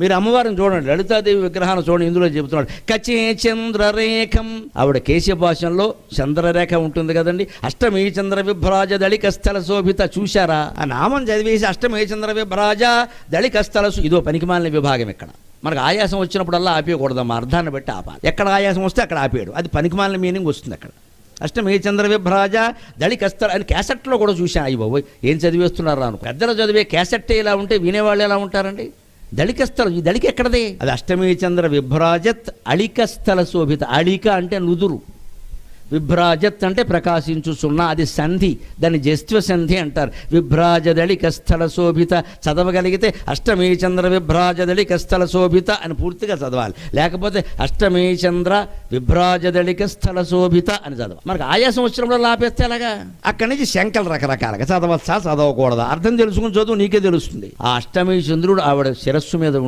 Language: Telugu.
మీరు అమ్మవారిని చూడండి లలితాదేవి విగ్రహాన్ని చూడండి ఇందులో చెబుతున్నాడు కచే చంద్రరేఖం. ఆవిడ కేశ భాషంలో చంద్రరేఖ ఉంటుంది కదండి. అష్టమి చంద్ర విభ్రాజ దళిక స్థల శోభిత చూశారా? ఆ నామం చదివేసి అష్టమి చంద్ర విభ్రాజ దళిక స్థల ఇదో పనికిమాలిన విభాగం ఇక్కడ. మనకు ఆయాసం వచ్చినప్పుడల్లా ఆపేయకూడదమ్మా అర్థాన్ని బట్టి ఆపాలి. ఎక్కడ ఆయాసం వస్తే అక్కడ ఆపేయడు. అది పనికిమాలిన మీనింగ్ వస్తుంది అక్కడ. అష్టమి చంద్ర విభ్రాజ దళికస్తర్ అని క్యాసెట్లో కూడా చూశాను. అయ్యి బాబోయ్ ఏం చదివేస్తున్నారు? రాను పెద్దలు చదివే క్యాసెట్ ఇలా ఉంటే వినేవాళ్ళు ఎలా ఉంటారండి? దళికస్థలం ఈ దళిక ఎక్కడదే? అది అష్టమీ చంద్ర విభ్రాజత్ అళికస్థల శోభిత. అళిక అంటే నుదురు. విభ్రాజత్ అంటే ప్రకాశించు సున్నా అది సంధి దాన్ని జస్త్వ సంధి అంటారు. విభ్రాజదళిక స్థల శోభిత చదవగలిగితే అష్టమి చంద్ర విభ్రాజదళిక స్థల శోభిత అని పూర్తిగా చదవాలి. లేకపోతే అష్టమి చంద్ర విభ్రాజదళిక స్థల శోభిత అని చదవాలి. మనకు ఆయాసం వచ్చినప్పుడు లాపేస్తే ఎలాగా? అక్కడి నుంచి శంకలు రకరకాలుగా చదవచ్చా చదవకూడదా? అర్థం తెలుసుకుని చదువు నీకే తెలుస్తుంది. ఆ అష్టమి చంద్రుడు ఆవిడ శిరస్సు మీద ఉంటాడు